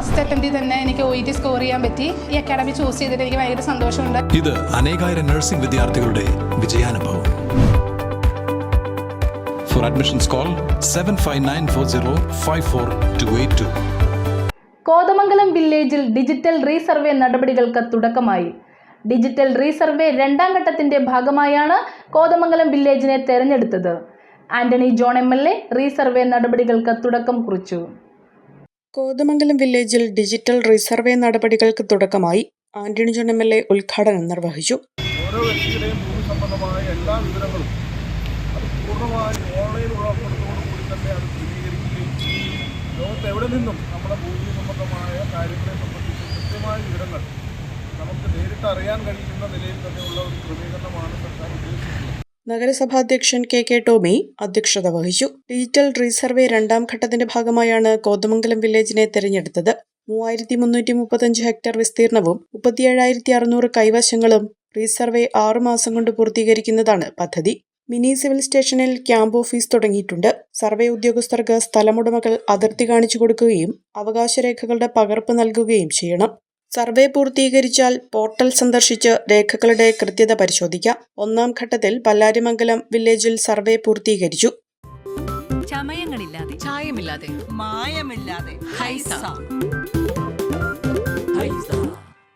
First അറ്റംപ്റ്റിൽ തന്നെ എനിക്ക് O E T score ചെയ്യാൻ പറ്റി. ഈ അക്കാഡമി ചൂസ് ചെയ്തിട്ട് എനിക്ക് ഭയങ്കര സന്തോഷമുണ്ട്. ഇത് അനേകായിരം നഴ്സിംഗ് വിദ്യാർത്ഥികളുടെ വിജയാനുഭവം. For admissions call seven five nine four zero five four two eight two Kothamangalam വില്ലേജിൽ ഡിജിറ്റൽ റീസർവേ നടപടികൾക്ക് തുടക്കമായി. ഡിജിറ്റൽ റീസർവേ രണ്ടാം ഘട്ടത്തിന്റെ ഭാഗമായാണ് കോതമംഗലം വില്ലേജിനെ തെരഞ്ഞെടുത്തത്. Antony John M L A resurvey നടപടികൾക്ക് തുടക്കം കുറിച്ചു. കോതമംഗലം വില്ലേജിൽ ഡിജിറ്റൽ റിസർവേ നടപടികൾക്ക് തുടക്കമായി Antony John M L A ഉദ്ഘാടനം നിർവഹിച്ചു. ഓരോ വ്യക്തിയുടെയും ഭൂമി സംബന്ധമായ എല്ലാ വിവരങ്ങളും എവിടെ നിന്നും നമ്മുടെ ഭൂമി സംബന്ധമായ വിവരങ്ങൾ നമുക്ക് നേരിട്ട് അറിയാൻ കഴിയുന്ന നിലയിൽ തന്നെയുള്ള ഒരു ക്രമീകരണമാണ് സർക്കാർ ഉദ്ദേശിക്കുന്നത്. നഗരസഭാധ്യക്ഷൻ കെ കെ ടോമി അധ്യക്ഷത വഹിച്ചു. ഡിജിറ്റൽ റീസർവേ രണ്ടാം ഘട്ടത്തിന്റെ ഭാഗമായാണ് കോതമംഗലം വില്ലേജിനെ തെരഞ്ഞെടുത്തത്. മൂവായിരത്തി മുന്നൂറ്റി മുപ്പത്തഞ്ച് ഹെക്ടർ വിസ്തീർണവും മുപ്പത്തിയേഴായിരത്തി അറുന്നൂറ് കൈവശങ്ങളും റീസർവേ ആറുമാസം കൊണ്ട് പൂർത്തീകരിക്കുന്നതാണ് പദ്ധതി. മിനി സിവിൽ സ്റ്റേഷനിൽ ക്യാമ്പ് ഓഫീസ് തുടങ്ങിയിട്ടുണ്ട്. സർവേ ഉദ്യോഗസ്ഥർക്ക് സ്ഥലമുടമകൾ അതിർത്തി കാണിച്ചു കൊടുക്കുകയും അവകാശരേഖകളുടെ പകർപ്പ് നൽകുകയും ചെയ്യണം. സർവേ പൂർത്തീകരിച്ചാൽ പോർട്ടൽ സന്ദർശിച്ച് രേഖകളുടെ കൃത്യത പരിശോധിക്കാം. ഒന്നാം ഘട്ടത്തിൽ പല്ലാരിമംഗലം വില്ലേജിൽ സർവേ പൂർത്തീകരിച്ചു. ചമയങ്ങളില്ലാതെ. ചായമില്ലാതെ. മായമില്ലാതെ.